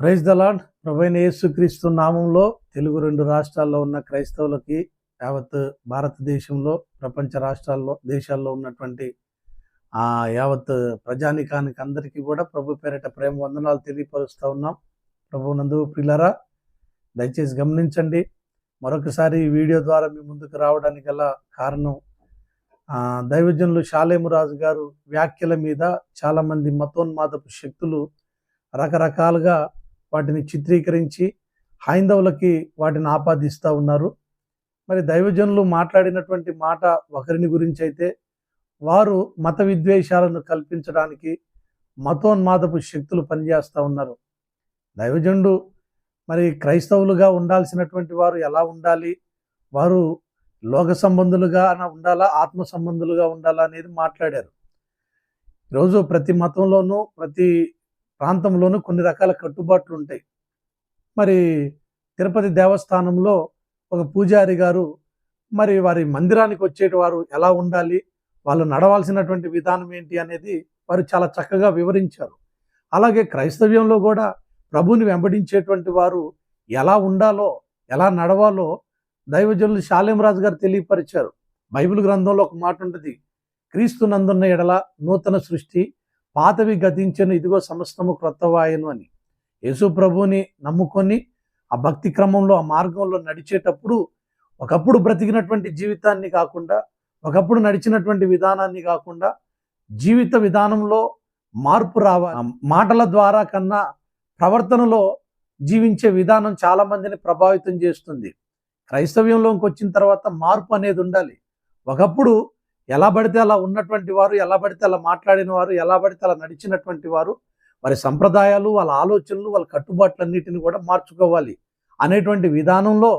Praise the lord ప్రభైన యేసుక్రీస్తు నామంలో తెలుగు రెండు రాష్ట్రాల్లో ఉన్న క్రైస్తవులకి యావత్ భారతదేశంలో ప్రపంచ రాష్ట్రాల్లో దేశాల్లో ఉన్నటువంటి ఆ యావత్ ప్రజానికానికి అందరికీ కూడా ప్రభు పేరిట ప్రేమ వందనాలు తెలియపరుస్తూ ఉన్నాం. ప్రభు నందు పిల్లరా దయచేసి గమనించండి. మరొకసారి ఈ వీడియో ద్వారా మీ ముందుకు రావడానికి గల కారణం దైవజనులు శాలేమురాజు గారు వ్యాఖ్యల మీద చాలామంది మతోన్మాదపు శక్తులు రకరకాలుగా వాటిని చిత్రీకరించి హైందవులకి వాటిని ఆపాదిస్తూ ఉన్నారు. మరి దైవజనులు మాట్లాడినటువంటి మాట ఒకరిని గురించి అయితే వారు మత విద్వేషాలను కల్పించడానికి మతోన్మాదపు శక్తులు పనిచేస్తూ ఉన్నారు. దైవజనుడు మరి క్రైస్తవులుగా ఉండాల్సినటువంటి వారు ఎలా ఉండాలి? వారు లోక సంబంధులుగా అన ఉండాలా? ఆత్మ సంబంధులుగా ఉండాలా అనేది మాట్లాడారు. ఈరోజు ప్రతి మతంలోనూ ప్రతి ప్రాంతంలోనూ కొన్ని రకాల కట్టుబాట్లు ఉంటాయి. మరి తిరుపతి దేవస్థానంలో ఒక పూజారి గారు మరి వారి మందిరానికి వచ్చేటి వారు ఎలా ఉండాలి వాళ్ళు నడవాల్సినటువంటి విధానం ఏంటి అనేది వారు చాలా చక్కగా వివరించారు. అలాగే క్రైస్తవ్యంలో కూడా ప్రభుని వెంబడించేటువంటి వారు ఎలా ఉండాలో ఎలా నడవాలో దైవజనులు శాలేమరాజు గారు తెలియపరిచారు. బైబిల్ గ్రంథంలో ఒక మాట ఉంటుంది క్రీస్తు నందున్న ఎడల నూతన సృష్టి పాతవి గతించను ఇదిగో సమస్తము క్రొత్తవాయను అని. యేసు ప్రభువుని నమ్ముకొని ఆ భక్తి క్రమంలో ఆ మార్గంలో నడిచేటప్పుడు ఒకప్పుడు బ్రతికినటువంటి జీవితాన్ని కాకుండా ఒకప్పుడు నడిచినటువంటి విధానాన్ని కాకుండా జీవిత విధానంలో మార్పు రావాలి మాటల ద్వారా కన్నా ప్రవర్తనలో జీవించే విధానం చాలా మందిని ప్రభావితం చేస్తుంది. క్రైస్తవ్యంలోకి వచ్చిన తర్వాత మార్పు అనేది ఉండాలి. ఒకప్పుడు ఎలా పడితే అలా ఉన్నటువంటి వారు ఎలా పడితే అలా మాట్లాడిన వారు ఎలా పడితే అలా నడిచినటువంటి వారు వారి సంప్రదాయాలు వాళ్ళ ఆలోచనలు వాళ్ళ కట్టుబాట్లన్నిటిని కూడా మార్చుకోవాలి అనేటువంటి విధానంలో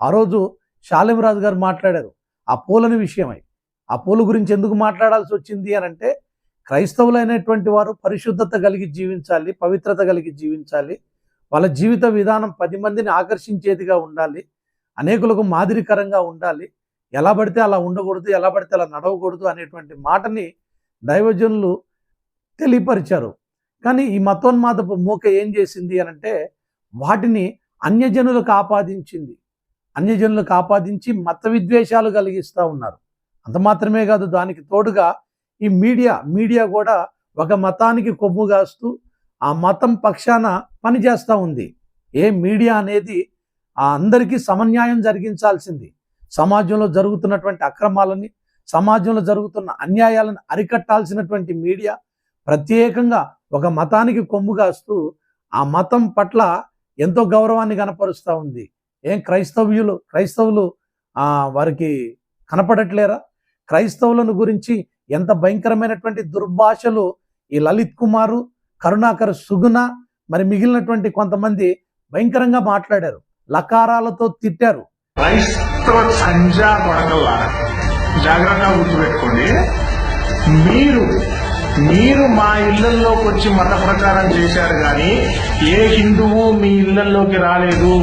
ఆ రోజు శాలిమరాజు గారు మాట్లాడారు. ఆ పూలని విషయమై. ఆ పూల గురించి ఎందుకు మాట్లాడాల్సి వచ్చింది అని అంటే క్రైస్తవులైనటువంటి వారు పరిశుద్ధత కలిగి జీవించాలి పవిత్రత కలిగి జీవించాలి వాళ్ళ జీవిత విధానం పది మందిని ఆకర్షించేదిగా ఉండాలి అనేకులకు మాదిరికరంగా ఉండాలి ఎలా పడితే అలా ఉండకూడదు ఎలా పడితే అలా నడవకూడదు అనేటువంటి మాటని దైవజనులు తెలియపరిచారు. కానీ ఈ మతోన్మాదపు మూక ఏం చేసింది అని అంటే వాటిని అన్యజనులకు ఆపాదించింది అన్యజనులకు ఆపాదించి మత విద్వేషాలు కలిగిస్తూ ఉన్నారు. అంత మాత్రమే కాదు దానికి తోడుగా ఈ మీడియా మీడియా కూడా ఒక మతానికి కొమ్ము కాస్తూ ఆ మతం పక్షాన పనిచేస్తూ ఉంది. ఏ మీడియా అనేది ఆ అందరికీ సమన్యాయం జరిగించాల్సింది. సమాజంలో జరుగుతున్నటువంటి అక్రమాలని సమాజంలో జరుగుతున్న అన్యాయాలను అరికట్టాల్సినటువంటి మీడియా ప్రత్యేకంగా ఒక మతానికి కొమ్ము కాస్తూ ఆ మతం పట్ల ఎంతో గౌరవాన్ని కనపరుస్తూ ఉంది. ఏం క్రైస్తవ్యులు క్రైస్తవులు వారికి కనపడట్లేరా? క్రైస్తవులను గురించి ఎంత భయంకరమైనటువంటి దుర్భాషలు ఈ లలిత్ కుమారు కరుణాకర్ సుగుణ మరి మిగిలినటువంటి కొంతమంది భయంకరంగా మాట్లాడారు. లకారాలతో తిట్టారు. క్రైస్తవ సంజా కొడకల్లారా జాగ్రత్తగా గుర్తుపెట్టుకోండి. మీరు మీరు మా ఇళ్ళలోకి వచ్చి మత ప్రచారం చేశారు కానీ ఏ హిందువు మీ ఇళ్ళలోకి రాలేదు.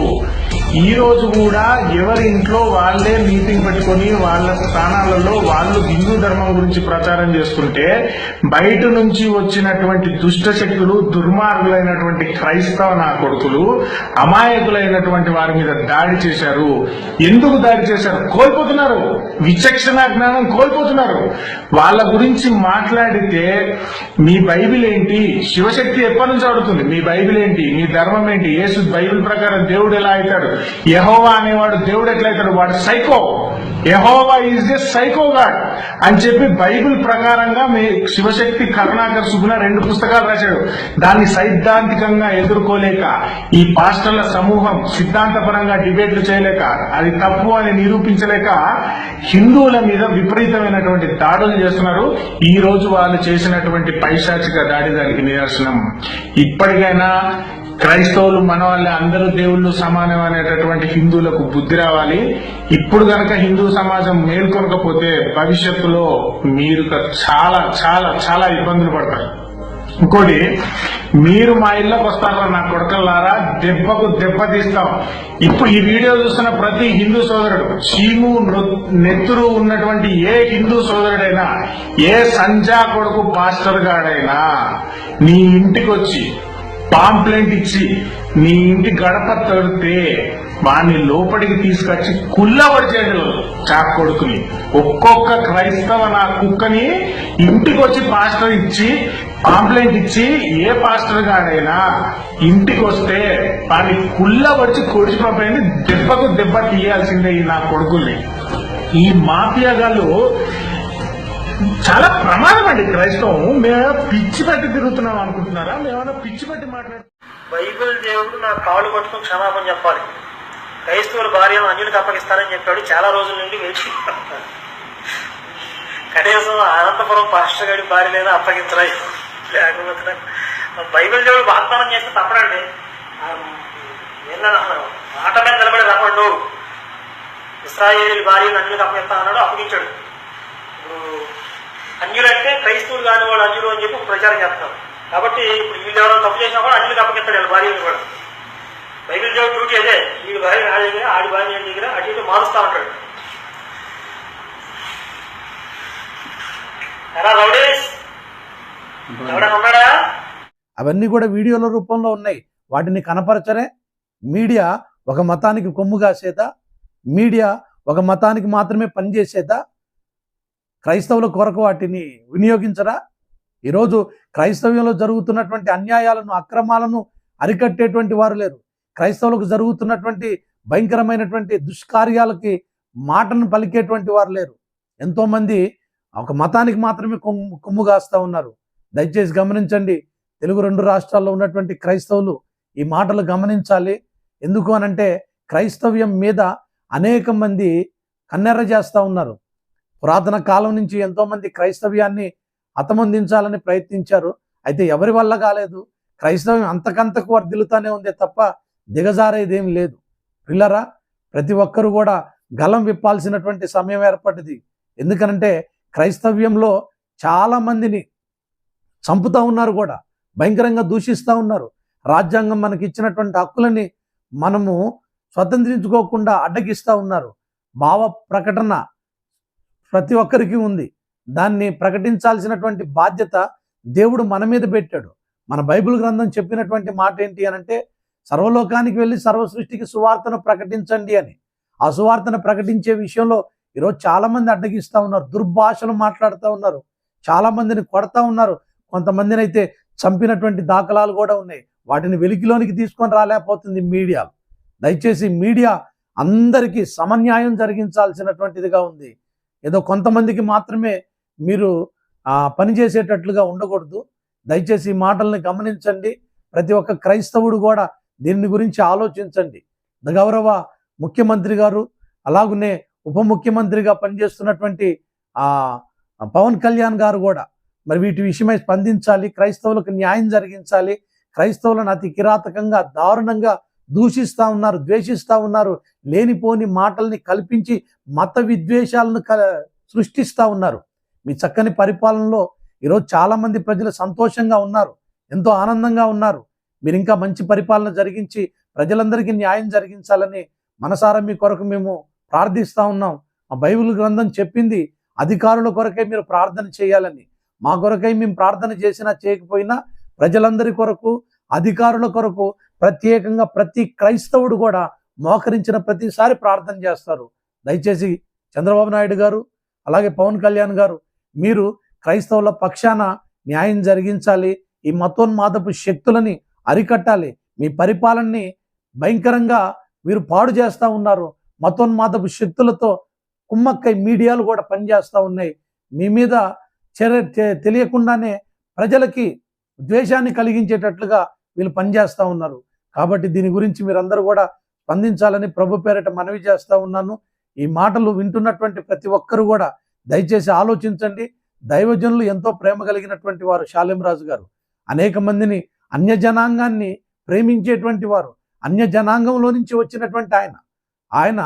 ఈ రోజు కూడా ఎవరి ఇంట్లో వాళ్ళే మీటింగ్ పెట్టుకొని వాళ్ళ స్థానాలలో వాళ్ళు హిందూ ధర్మం గురించి ప్రచారం చేస్తుంటే బయట నుంచి వచ్చినటువంటి దుష్ట శక్తులు దుర్మార్గులైనటువంటి క్రైస్తవ నా కొడుకులు అమాయకులైనటువంటి వారి మీద దాడి చేశారు. ఎందుకు దాడి చేశారు? కోల్పోతున్నారు. విచక్షణ జ్ఞానం కోల్పోతున్నారు. వాళ్ళ గురించి మాట్లాడితే మీ బైబిల్ ఏంటి? శివశక్తి ఎప్పటి నుంచి అడుగుతుంది మీ బైబిల్ ఏంటి? మీ ధర్మం ఏంటి? యేసు బైబిల్ ప్రకారం దేవుడు ఎలా అవుతాడు? యహోవా అనేవాడు దేవుడు ఎట్లా వాడు సైకో యహోవా ఈజ్ ది సైకో గాడ్ అని చెప్పి బైబిల్ ప్రకారంగా మీ శివశక్తి కరుణాకర్ సుగుణ రెండు పుస్తకాలు రాశాడు. దాన్ని సైద్ధాంతికంగా ఎదుర్కోలేక ఈ పాస్టర్ల సమూహం సిద్ధాంతపరంగా డిబేట్లు చేయలేక అది తప్పు అని నిరూపించలేక హిందువుల మీద విపరీతమైనటువంటి దాడులు చేస్తున్నారు. ఈ రోజు వాళ్ళు చేసినటువంటి పైశాచిక దాడి దానికి నిదర్శనం. ఇప్పటికైనా క్రైస్తవులు మన వాళ్ళే అందరూ దేవుళ్ళు సమానం అనేటటువంటి హిందువులకు బుద్ధి రావాలి. ఇప్పుడు గనక హిందూ సమాజం మేల్కొనకపోతే భవిష్యత్తులో మీరు చాలా చాలా చాలా ఇబ్బందులు పడతారు. ఇంకోటి మీరు మా ఇళ్ళకి వస్తారా నా కొడకల్లారా? దెబ్బకు దెబ్బ తీస్తాం. ఇప్పుడు ఈ వీడియో చూస్తున్న ప్రతి హిందూ సోదరుడు చీము నెత్తురు ఉన్నటువంటి ఏ హిందూ సోదరుడైనా ఏ సంజా కొడుకు పాస్టర్ గాడైనా నీ ఇంటికి వచ్చి పాంప్లెంట్ ఇచ్చి నీ ఇంటి గడప తడితే వాణ్ణి లోపలికి తీసుకొచ్చి కుల్లబడిచేది చాక్ కొడుకుని. ఒక్కొక్క క్రైస్తవ నా కుక్కని ఇంటికి వచ్చి పాస్టర్ ఇచ్చి పాంప్లెంట్ ఇచ్చి ఏ పాస్టర్ గాడైనా ఇంటికి వస్తే వాడిని కుల్లబడిచి కొడిచిపోయింది దెబ్బకు దెబ్బ తీయాల్సిందే ఈ నా కొడుకుల్ని. ఈ మాఫియా గాళ్ళు చాలా ప్రమాదం అండి క్రైస్తవం మేము పిచ్చి బట్టి తిరుగుతున్నాం అనుకుంటున్నారా? మేమైనా పిచ్చి బట్టి మాట్లాడు బైబిల్ దేవుడు నా కాళ్ళు పట్టుకుని క్షమాపణ చెప్పాలి. క్రైస్తవుల భార్యను అన్యులకు అప్పగిస్తానని చెప్పాడు. చాలా రోజుల నుండి వేచి కనీసం అనంతపురం పాస్టర్ గారి లేదా అప్పగించరా? లేకపోతే బైబిల్ దేవుడు వాగ్దానం చేస్తే తప్పడండి ఆ, మాట మీద నిలబడి రమ్మడు ఇస్రాయేల్ భార్యను అన్యులకు అప్పగిస్తానన్నాడు అప్పగించాడు. ఇప్పుడు అన్యులంటే క్రైస్తవులు కాని వాళ్ళు అన్యులు అని చెప్పి ప్రచారం చేస్తారు కాబట్టి ఇప్పుడు వీళ్ళు ఎవరైనా తప్పు చేసినా కూడా అన్యులకు అప్పగిస్తాడు వీళ్ళ కూడా. బైబిల్ దేవుడు డ్యూటీ అదే. వీడి భార్య నా దగ్గర ఆడి భార్య దగ్గర అటు ఇటు మారుస్తా ఉంటాడు. ఎలా రౌడీస్? ఎవడన్నా ఉన్నాడా? అవన్నీ కూడా వీడియోల రూపంలో ఉన్నాయి. వాటిని కనపరచరే. మీడియా ఒక మతానికి కొమ్ము కాసేదా మీడియా ఒక మతానికి మాత్రమే పనిచేసేదా? క్రైస్తవుల కొరకు వాటిని వినియోగించరా? ఈరోజు క్రైస్తవ్యంలో జరుగుతున్నటువంటి అన్యాయాలను అక్రమాలను అరికట్టేటువంటి వారు లేరు. క్రైస్తవులకు జరుగుతున్నటువంటి భయంకరమైనటువంటి దుష్కార్యాలకి మాటను పలికేటువంటి వారు లేరు. ఎంతోమంది ఒక మతానికి మాత్రమే కొమ్ము కొమ్ము కాస్తా ఉన్నారు. దయచేసి గమనించండి. తెలుగు రెండు రాష్ట్రాల్లో ఉన్నటువంటి క్రైస్తవులు ఈ మాటలు గమనించాలి. ఎందుకు అనంటే క్రైస్తవ్యం మీద అనేక మంది కన్నెర్ర చేస్తూ ఉన్నారు. పురాతన కాలం నుంచి ఎంతోమంది క్రైస్తవ్యాన్ని హతమొందించాలని ప్రయత్నించారు. అయితే ఎవరి వల్ల కాలేదు? క్రైస్తవ్యం అంతకంతకు వర్ధిల్లుతానే ఉంది తప్ప దిగజారేదేం లేదు. పిల్లరా ప్రతి ఒక్కరు కూడా గలం విప్పాల్సినటువంటి సమయం ఏర్పడింది. ఎందుకనంటే క్రైస్తవ్యంలో చాలామందిని చంపుతూ చంపుతా ఉన్నారు కూడా. భయంకరంగా దూషిస్తూ ఉన్నారు. రాజ్యాంగం మనకి ఇచ్చినటువంటి హక్కులని మనము స్వతంత్రించుకోకుండా అడ్డగిస్తూ ఉన్నారు. భావ ప్రకటన ప్రతి ఒక్కరికి ఉంది. దాన్ని ప్రకటించాల్సినటువంటి బాధ్యత దేవుడు మన మీద పెట్టాడు. మన బైబిల్ గ్రంథం చెప్పినటువంటి మాట ఏంటి అని అంటే సర్వలోకానికి వెళ్ళి సర్వ సృష్టికి సువార్తను ప్రకటించండి అని. ఆ సువార్తను ప్రకటించే విషయంలో ఈరోజు చాలామంది అడ్డగిస్తూ ఉన్నారు దుర్భాషలు మాట్లాడుతూ ఉన్నారు చాలామందిని కొడతా ఉన్నారు. కొంతమందిని అయితే చంపినటువంటి దాఖలాలు కూడా ఉన్నాయి. వాటిని వెలికిలోనికి తీసుకొని రాలేకపోతుంది మీడియా. దయచేసి మీడియా అందరికీ సమన్యాయం జరిగించాల్సినటువంటిదిగా ఉంది. ఏదో కొంతమందికి మాత్రమే మీరు పనిచేసేటట్లుగా ఉండకూడదు. దయచేసి ఈ మాటల్ని గమనించండి. ప్రతి ఒక్క క్రైస్తవుడు కూడా దీని గురించి ఆలోచించండి. గౌరవ ముఖ్యమంత్రి గారు అలాగనే ఉప ముఖ్యమంత్రిగా పనిచేస్తున్నటువంటి పవన్ కళ్యాణ్ గారు కూడా మరి వీటి విషయమై స్పందించాలి. క్రైస్తవులకు న్యాయం జరిగించాలి. క్రైస్తవులను అతి కిరాతకంగా దారుణంగా దూషిస్తా ఉన్నారు ద్వేషిస్తూ ఉన్నారు లేనిపోని మాటల్ని కల్పించి మత విద్వేషాలను క సృష్టిస్తూ ఉన్నారు. మీ చక్కని పరిపాలనలో ఈరోజు చాలామంది ప్రజలు సంతోషంగా ఉన్నారు ఎంతో ఆనందంగా ఉన్నారు. మీరు ఇంకా మంచి పరిపాలన జరిగించి ప్రజలందరికీ న్యాయం జరిగించాలని మనసారా మీ కొరకు మేము ప్రార్థిస్తూ ఉన్నాం. మా బైబిల్ గ్రంథం చెప్పింది అధికారుల కొరకే మీరు ప్రార్థన చేయాలని. మా కొరకై మేము ప్రార్థన చేసినా చేయకపోయినా ప్రజలందరి కొరకు అధికారుల కొరకు ప్రత్యేకంగా ప్రతి క్రైస్తవుడు కూడా మోకరించిన ప్రతిసారి ప్రార్థన చేస్తారు. దయచేసి చంద్రబాబు నాయుడు గారు అలాగే పవన్ కళ్యాణ్ గారు మీరు క్రైస్తవుల పక్షాన న్యాయం జరిగించాలి ఈ మతోన్మాదపు శక్తులని అరికట్టాలి మీ పరిపాలనని భయంకరంగా మీరు పాడు చేస్తూ ఉన్నారు. మతోన్మాదపు శక్తులతో కుమ్మక్కై మీడియాలు కూడా పనిచేస్తూ ఉన్నాయి. మీ మీద చర్య తె- తెలియకుండానే ప్రజలకి ద్వేషాన్ని కలిగించేటట్లుగా వీళ్ళు పనిచేస్తూ ఉన్నారు. కాబట్టి దీని గురించి మీరందరూ కూడా స్పందించాలని ప్రభు పేరిట మనవి చేస్తూ ఉన్నాను. ఈ మాటలు వింటున్నటువంటి ప్రతి ఒక్కరు కూడా దయచేసి ఆలోచించండి. దైవజనులు ఎంతో ప్రేమ కలిగినటువంటి వారు శాలింరాజు గారు. అనేక మందిని అన్య జనాంగాన్ని ప్రేమించేటువంటి వారు అన్య జనాంగంలో నుంచి వచ్చినటువంటి ఆయన. ఆయన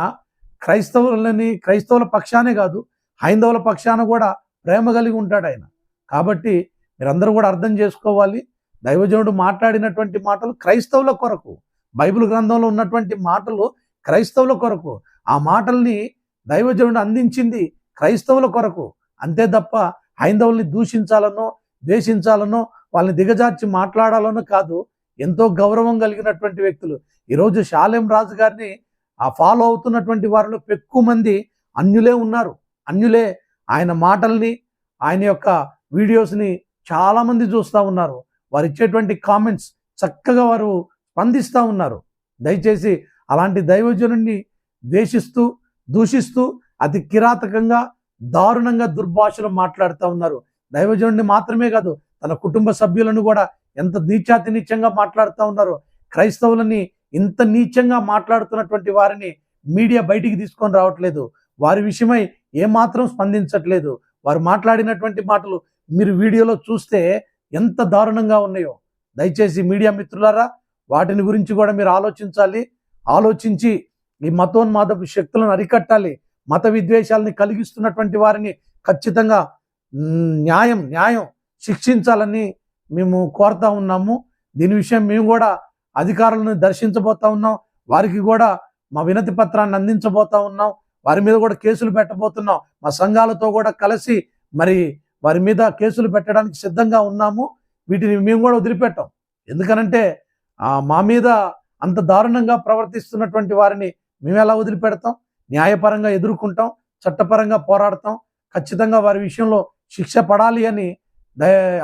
క్రైస్తవులని క్రైస్తవుల పక్షానే కాదు హైందవుల పక్షాన కూడా ప్రేమ కలిగి ఉంటాడు ఆయన. కాబట్టి మీరందరూ కూడా అర్థం చేసుకోవాలి. దైవజనుడు మాట్లాడినటువంటి మాటలు క్రైస్తవుల కొరకు బైబిల్ గ్రంథంలో ఉన్నటువంటి మాటలు క్రైస్తవుల కొరకు. ఆ మాటల్ని దైవజనుడు అందించింది క్రైస్తవుల కొరకు. అంతే తప్ప హైందవుల్ని దూషించాలనో ద్వేషించాలనో వాళ్ళని దిగజార్చి మాట్లాడాలనో కాదు ఎంతో గౌరవం కలిగినటువంటి వ్యక్తులు. ఈరోజు షాలేం రాజు గారిని ఆ ఫాలో అవుతున్నటువంటి వారిలో ఎక్కువ మంది అన్యులే ఉన్నారు. అన్యులే. ఆయన మాటల్ని ఆయన యొక్క వీడియోస్ని చాలామంది చూస్తూ ఉన్నారు. వారు ఇచ్చేటువంటి కామెంట్స్ చక్కగా వారు స్పందిస్తూ ఉన్నారు. దయచేసి అలాంటి దైవజనుడిని ద్వేషిస్తూ దూషిస్తూ అతి కిరాతకంగా దారుణంగా దుర్భాషలు మాట్లాడుతూ ఉన్నారు. దైవజనుడిని మాత్రమే కాదు తన కుటుంబ సభ్యులను కూడా ఎంత నీచాతి నీచంగా మాట్లాడుతూ ఉన్నారు క్రైస్తవులని ఇంత నీచంగా మాట్లాడుతున్నటువంటి వారిని మీడియా బయటికి తీసుకొని రావట్లేదు. వారి విషయమై ఏమాత్రం స్పందించట్లేదు. వారు మాట్లాడినటువంటి మాటలు మీరు వీడియోలో చూస్తే ఎంత దారుణంగా ఉన్నాయో. దయచేసి మీడియా మిత్రులారా వాటిని గురించి కూడా మీరు ఆలోచించాలి. ఆలోచించి ఈ మతోన్మాదపు శక్తులను అరికట్టాలి. మత విద్వేషాలని కలిగిస్తున్నటువంటి వారిని ఖచ్చితంగా న్యాయం న్యాయం శిక్షించాలని మేము కోరుతా ఉన్నాము. దీని విషయం మేము కూడా అధికారులను దర్శించబోతా ఉన్నాం. వారికి కూడా మా వినతి పత్రాన్ని అందించబోతా ఉన్నాం. వారి మీద కూడా కేసులు పెట్టబోతున్నాం. మా సంఘాలతో కూడా కలిసి మరి వారి మీద కేసులు పెట్టడానికి సిద్ధంగా ఉన్నాము. వీటిని మేము కూడా వదిలిపెట్టాం. ఎందుకనంటే మా మీద అంత దారుణంగా ప్రవర్తిస్తున్నటువంటి వారిని మేము ఎలా వదిలిపెడతాం? న్యాయపరంగా ఎదుర్కొంటాం చట్టపరంగా పోరాడతాం ఖచ్చితంగా వారి విషయంలో శిక్ష పడాలి అని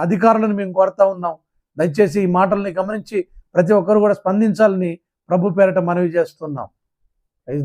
అధికారులను మేము కోరుతా ఉన్నాం. దయచేసి ఈ మాటల్ని గమనించి ప్రతి ఒక్కరు కూడా స్పందించాలని ప్రభు పేరట మనవి చేస్తున్నాం. ఐదు